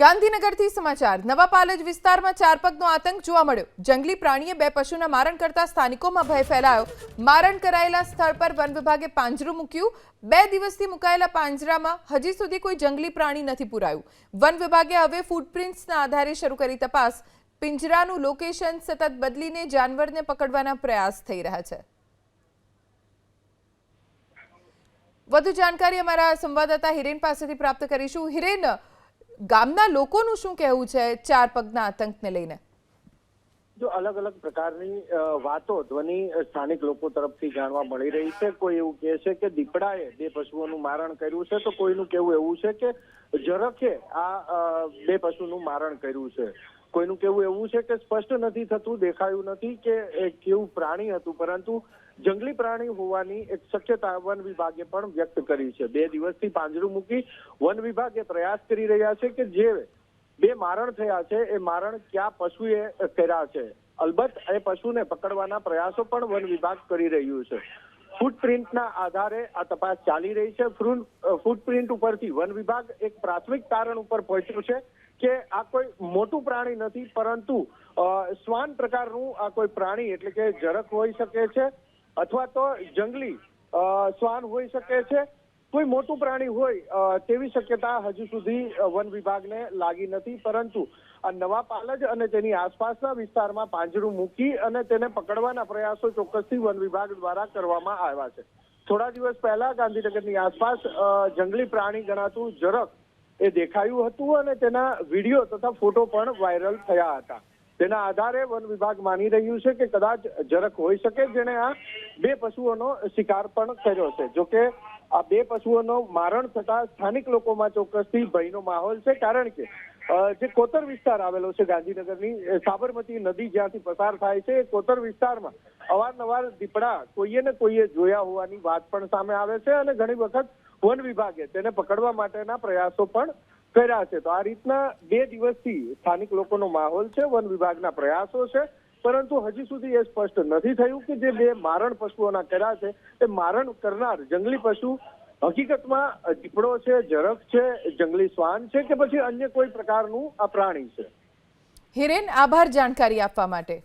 ગાંધીનગરથી સમાચાર. નવા પાલજ વિસ્તારમાં ચાર પગનો આતંક જોવા મળ્યો. જંગલી પ્રાણીએ બે પશુના મારણ કરતા સ્થાનિકોમાં ભય ફેલાયો. મારણ કરાયેલા સ્થળ પર વન વિભાગે પાંજરું મૂક્યું. બે દિવસથી મુકાયેલા પાંજરામાં હજી સુધી કોઈ જંગલી પ્રાણી નથી પુરાયું. વન વિભાગે હવે ફૂટપ્રિન્ટ્સના આધારે શરૂ કરી તપાસ. પિંજરાનું લોકેશન સતત બદલીને જાનવરને પકડવાના પ્રયાસ થઈ રહ્યા છે. વધુ જાણકારી અમારા સંવાદદાતા હિરેન પાસેથી પ્રાપ્ત કરીશું. હિરેન ગામના લોકોનું શું કહેવું છે ચાર પગના આતંકને લઈને? જો અલગ અલગ પ્રકારની વાતો ધ્વનિ સ્થાનિક લોકો તરફથી જાણવા મળી રહી છે. કોઈ એવું કહે છે કે દીપડાએ બે પશુઓનું મારણ કર્યું છે, તો કોઈનું કેવું એવું છે કે જરખે આ બે પશુનું મારણ કર્યું છે. કોઈનું કહેવું એવું છે કે સ્પષ્ટ નથી થતું, દેખાયું નથી કે કેવું પ્રાણી હતું. પરંતુ જંગલી પ્રાણી હોવાની એક શક્યતા વન વિભાગે પણ વ્યક્ત કરી છે. બે દિવસથી પાંજરું મૂકી વન વિભાગે પ્રયાસ કરી રહ્યા છે કે જે બે મારણ થયા છે, એ મારણ ક્યાં પશુએ કર્યા છે. અલબત્ત એ પશુને પકડવાના પ્રયાસો પણ વન વિભાગ કરી રહ્યું છે. ફૂટપ્રિન્ટના આધારે આ તપાસ ચાલી રહી છે. ફૂટપ્રિન્ટ ઉપરથી વન વિભાગ એક પ્રાથમિક તારણ ઉપર પહોંચ્યું છે કે આ કોઈ મોટું પ્રાણી નથી, પરંતુ શ્વાન પ્રકારનું આ કોઈ પ્રાણી એટલે કે જરક હોઈ શકે છે અથવા તો જંગલી શ્વાન હોઈ શકે છે. કોઈ મોટું પ્રાણી હોય તેવી શક્યતા હજુ સુધી વન વિભાગને લાગી નથી. પરંતુ આ નવા પાલજ અને તેની આસપાસના વિસ્તારમાં પાંજરું મૂકી અને તેને પકડવાના પ્રયાસો ચોક્કસથી વન વિભાગ દ્વારા કરવામાં આવ્યા છે. થોડા દિવસ પહેલા ગાંધીનગરની આસપાસ જંગલી પ્રાણી ગણાતું જરક એ દેખાયું હતું અને તેના વીડિયો તથા ફોટો પણ વાયરલ થયા હતા. તેના આધારે વન વિભાગ માની રહ્યું છે કે કદાચ જરક હોઈ શકે, જેણે આ બે પશુઓનો શિકાર પણ કર્યો છે. જોકે આ બે પશુઓનો મારણ થતા સ્થાનિક લોકોમાં ચોક્કસથી ભયનો માહોલ છે, કારણ કે જે કોતર વિસ્તાર આવેલો છે ગાંધીનગરની સાબરમતી નદી જ્યાંથી પસાર થાય છે કોતર વિસ્તારમાં અવારનવાર દીપડા કોઈએ ને કોઈએ જોયા હોવાની વાત પણ સામે આવે છે અને ઘણી વખત વન વિભાગે તેને પકડવા માટેના પ્રયાસો પણ કર્યા છે. તો આ રીતના બે દિવસથી સ્થાનિક લોકોનો માહોલ છે, વન વિભાગના પ્રયાસો છે પરંતુ હજી સુધી એ સ્પષ્ટ નથી થયું કે જે બે મારણ પશુઓના કર્યા છે એ મારણ કરનાર જંગલી પશુ હકીકતમાં દીપડો છે, જરખ છે, જંગલી શ્વાન છે કે પછી અન્ય કોઈ પ્રકારનું આ પ્રાણી છે? હિરેન, આભાર જાણકારી આપવા માટે.